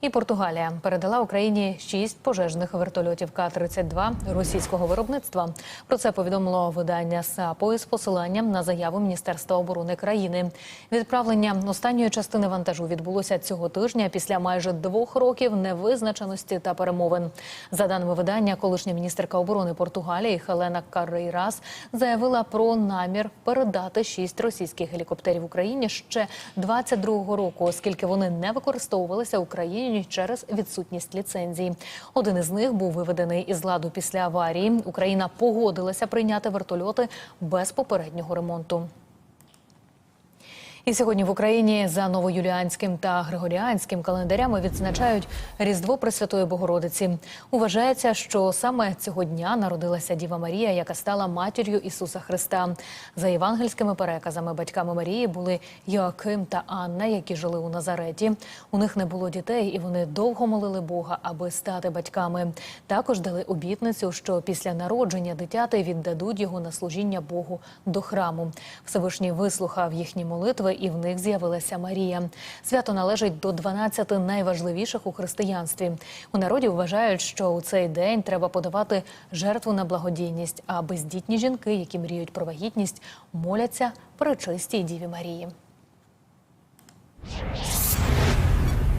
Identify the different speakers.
Speaker 1: І Португалія передала Україні шість пожежних вертольотів К-32 російського виробництва. Про це повідомило видання САПО із посиланням на заяву Міністерства оборони країни. Відправлення останньої частини вантажу відбулося цього тижня після майже двох років невизначеності та перемовин. За даними видання, колишня міністерка оборони Португалії Хелена Каррейрас заявила про намір передати шість російських гелікоптерів Україні ще 22-го року, оскільки вони не використовувалися Україні через відсутність ліцензії. Один із них був виведений із ладу після аварії. Україна погодилася прийняти вертольоти без попереднього ремонту. І сьогодні в Україні за новоюліанським та григоріанським календарями відзначають Різдво Пресвятої Богородиці. Вважається, що саме цього дня народилася Діва Марія, яка стала матір'ю Ісуса Христа. За євангельськими переказами батьками Марії були Йоаким та Анна, які жили у Назареті. У них не було дітей, і вони довго молили Бога, аби стати батьками. Також дали обітницю, що після народження дитяти віддадуть його на служіння Богу до храму. Всевишній вислухав їхні молитви, і в них з'явилася Марія. Свято належить до 12 найважливіших у християнстві. У народі вважають, що у цей день треба подавати жертву на благодійність, а бездітні жінки, які мріють про вагітність, моляться при чистій Діві Марії.